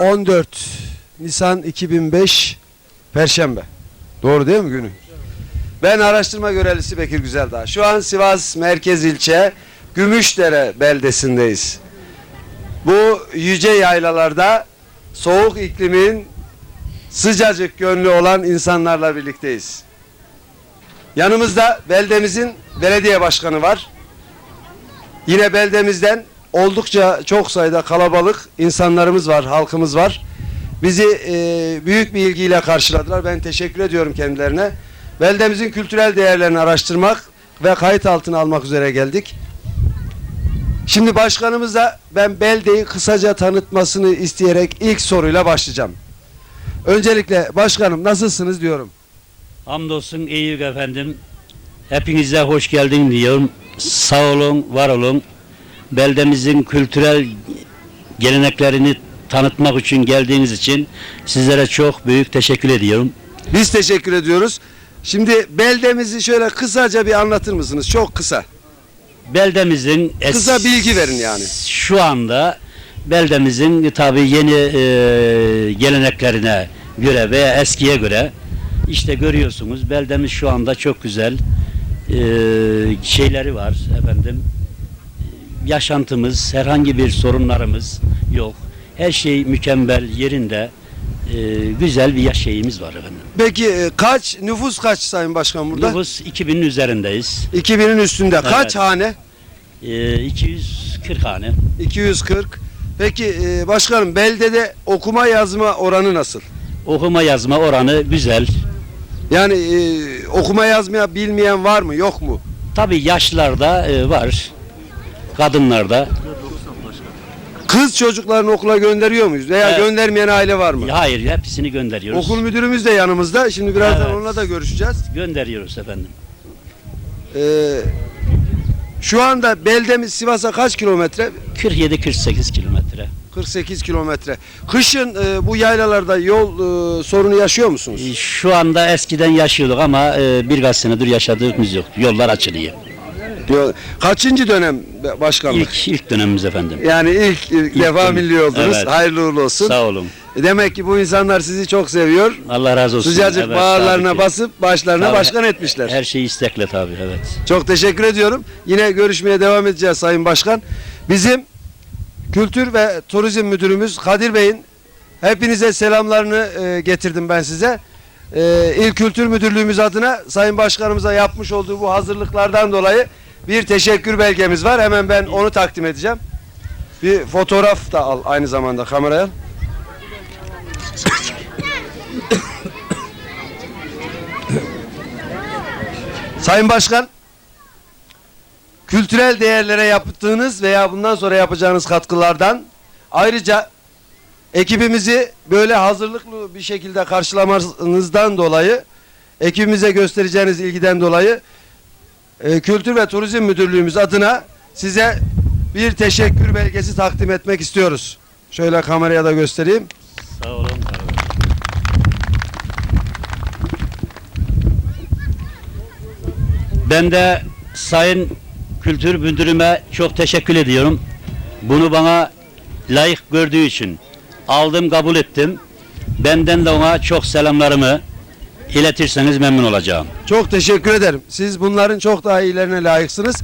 14 Nisan 2005 Perşembe. Doğru değil mi günü? Ben araştırma görevlisi Bekir Güzeldağ. Şu an Sivas Merkez İlçe Gümüşdere beldesindeyiz. Bu yüce yaylalarda soğuk iklimin sıcacık gönlü olan insanlarla birlikteyiz. Yanımızda beldemizin belediye başkanı var. Yine beldemizden oldukça çok sayıda kalabalık insanlarımız var, halkımız var. Bizi e, büyük bir ilgiyle karşıladılar. Ben teşekkür ediyorum kendilerine. Beldemizin kültürel değerlerini araştırmak ve kayıt altına almak üzere geldik. Şimdi başkanımıza ben beldeyi kısaca tanıtmasını isteyerek ilk soruyla başlayacağım. Öncelikle başkanım nasılsınız diyorum. Hamdolsun iyilik efendim. Hepinize hoş geldin diyorum. Sağ olun, var olun. Beldemizin kültürel geleneklerini tanıtmak için geldiğiniz için sizlere çok büyük teşekkür ediyorum. Biz teşekkür ediyoruz. Şimdi beldemizi şöyle kısaca bir anlatır mısınız? Çok kısa. Beldemizin es- Kısa bilgi verin yani. Şu anda beldemizin tabii yeni e, geleneklerine göre veya eskiye göre işte görüyorsunuz beldemiz şu anda çok güzel e, şeyleri var efendim. Yaşantımız, herhangi bir sorunlarımız yok. Her şey mükemmel yerinde. E, güzel bir yaşayımız var efendim. Peki e, kaç nüfus kaç Sayın Başkan burada? Nüfus 2000'in üzerindeyiz. 2000'in üstünde. Kaç Evet. hane? E, 240 hane. 240. Peki e, başkanım beldede okuma yazma oranı nasıl? Okuma yazma oranı güzel. Yani e, okuma yazmaya bilmeyen var mı yok mu? Tabii yaşlarda e, var. Kadınlarda. Kız çocuklarını okula gönderiyor muyuz? Veya Evet. göndermeyen aile var mı? Hayır hepsini gönderiyoruz. Okul müdürümüz de yanımızda. Şimdi birazdan Evet. onunla da görüşeceğiz. Gönderiyoruz efendim. Ee, şu anda beldemiz Sivas'a kaç kilometre? 47-48 kilometre. 48 kilometre. Kışın e, bu yaylalarda yol e, sorunu yaşıyor musunuz? Şu anda eskiden yaşıyorduk ama e, birkaç senedir yaşadığımız yok. Yollar açılıyor. Diyor. Kaçıncı dönem başkanlık? İlk ilk dönemimiz efendim. Yani ilk, ilk defa dönem. milli oldunuz. Evet. Hayırlı uğurlu olsun. Sağ olun. Demek ki bu insanlar sizi çok seviyor. Allah razı olsun. Sıcacık Evet, bağırlarına basıp başlarına Tabii. başkan etmişler. Her şey istekle tabii evet. Çok teşekkür ediyorum. Yine görüşmeye devam edeceğiz Sayın Başkan. Bizim Kültür ve Turizm Müdürümüz Kadir Bey'in hepinize selamlarını e, getirdim ben size. E, İl Kültür Müdürlüğümüz adına Sayın Başkanımıza yapmış olduğu bu hazırlıklardan dolayı bir teşekkür belgemiz var. Hemen ben onu takdim edeceğim. Bir fotoğraf da al aynı zamanda kameraya. Sayın Başkan, kültürel değerlere yaptığınız veya bundan sonra yapacağınız katkılardan ayrıca ekibimizi böyle hazırlıklı bir şekilde karşılamanızdan dolayı ekibimize göstereceğiniz ilgiden dolayı e, Kültür ve Turizm Müdürlüğümüz adına size bir teşekkür belgesi takdim etmek istiyoruz. Şöyle kameraya da göstereyim. Sağ olun. Ben de Sayın Kültür Müdürüme çok teşekkür ediyorum. Bunu bana layık gördüğü için aldım kabul ettim. Benden de ona çok selamlarımı iletirseniz memnun olacağım. Çok teşekkür ederim. Siz bunların çok daha iyilerine layıksınız.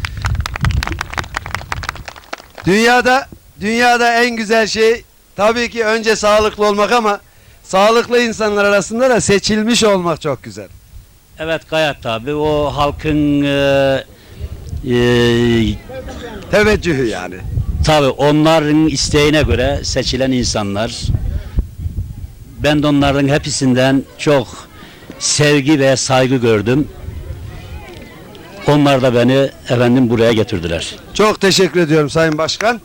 Dünyada dünyada en güzel şey tabii ki önce sağlıklı olmak ama sağlıklı insanlar arasında da seçilmiş olmak çok güzel. Evet Gayet abi o halkın e, e, Teveccühü yani. Tabii onların isteğine göre seçilen insanlar. Ben de onların hepsinden çok sevgi ve saygı gördüm. Onlar da beni efendim buraya getirdiler. Çok teşekkür ediyorum Sayın Başkan.